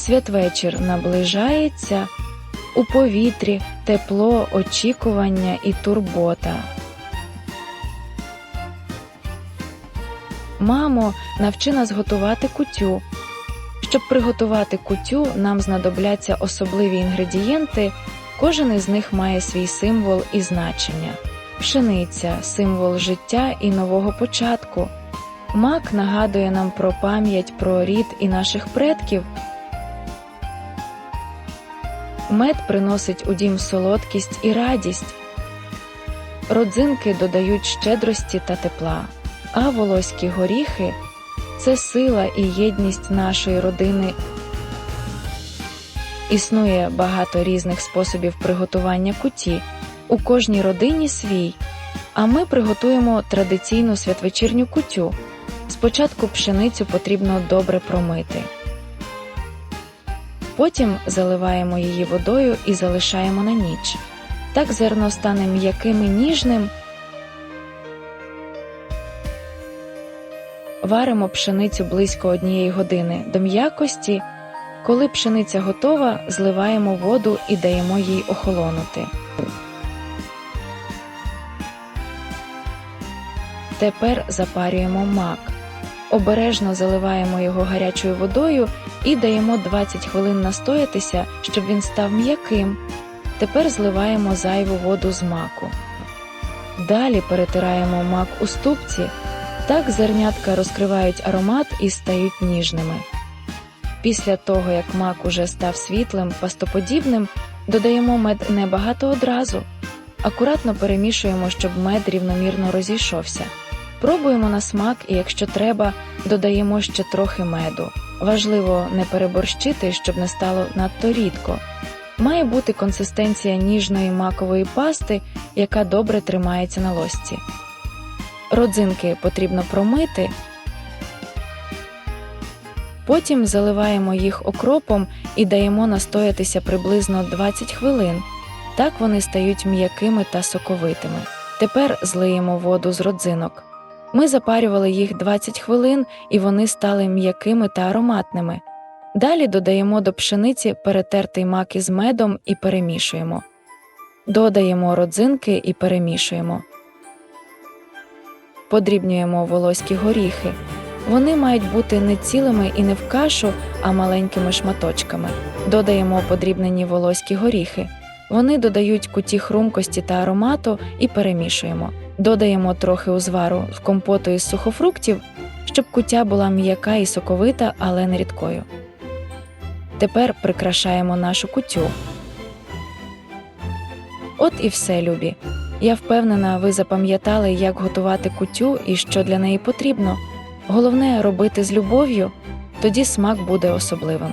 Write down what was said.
Святвечір наближається, у повітрі тепло, очікування і турбота. Мамо, навчи нас готувати кутю. Щоб приготувати кутю, нам знадобляться особливі інгредієнти, кожен із них має свій символ і значення. Пшениця символ життя і нового початку. Мак нагадує нам про пам'ять про рід і наших предків. Мед приносить у дім солодкість і радість. Родзинки додають щедрості та тепла, а волоські горіхи це сила і єдність нашої родини. Існує багато різних способів приготування куті, у кожній родині свій. А ми приготуємо традиційну святвечірню кутю. Спочатку пшеницю потрібно добре промити. Потім заливаємо її водою і залишаємо на ніч. Так зерно стане м'яким і ніжним. Варимо пшеницю близько однієї години до м'якості. Коли пшениця готова, зливаємо воду і даємо їй охолонути. Тепер запарюємо мак. Обережно заливаємо його гарячою водою і даємо 20 хвилин настоятися, щоб він став м'яким. Тепер зливаємо зайву воду з маку. Далі перетираємо мак у ступці. Так зернятка розкривають аромат і стають ніжними. Після того, як мак уже став світлим, пастоподібним, додаємо мед небагато одразу. Акуратно перемішуємо, щоб мед рівномірно розійшовся. Пробуємо на смак і, якщо треба, додаємо ще трохи меду. Важливо не переборщити, щоб не стало надто рідко. Має бути консистенція ніжної макової пасти, яка добре тримається на лосці. Родзинки потрібно промити. Потім заливаємо їх окропом і даємо настоятися приблизно 20 хвилин. Так вони стають м'якими та соковитими. Тепер злиємо воду з родзинок. Ми запарювали їх 20 хвилин і вони стали м'якими та ароматними. Далі додаємо до пшениці перетертий мак із медом і перемішуємо. Додаємо родзинки і перемішуємо. Подрібнюємо волоські горіхи. Вони мають бути не цілими і не в кашу, а маленькими шматочками. Додаємо подрібнені волоські горіхи. Вони додають куті хрумкості та аромату і перемішуємо. Додаємо трохи узвару в компоту із сухофруктів, щоб куття була м'яка і соковита, але не рідкою. Тепер прикрашаємо нашу кутю. От і все, любі. Я впевнена, ви запам'ятали, як готувати кутю і що для неї потрібно. Головне робити з любов'ю, тоді смак буде особливим.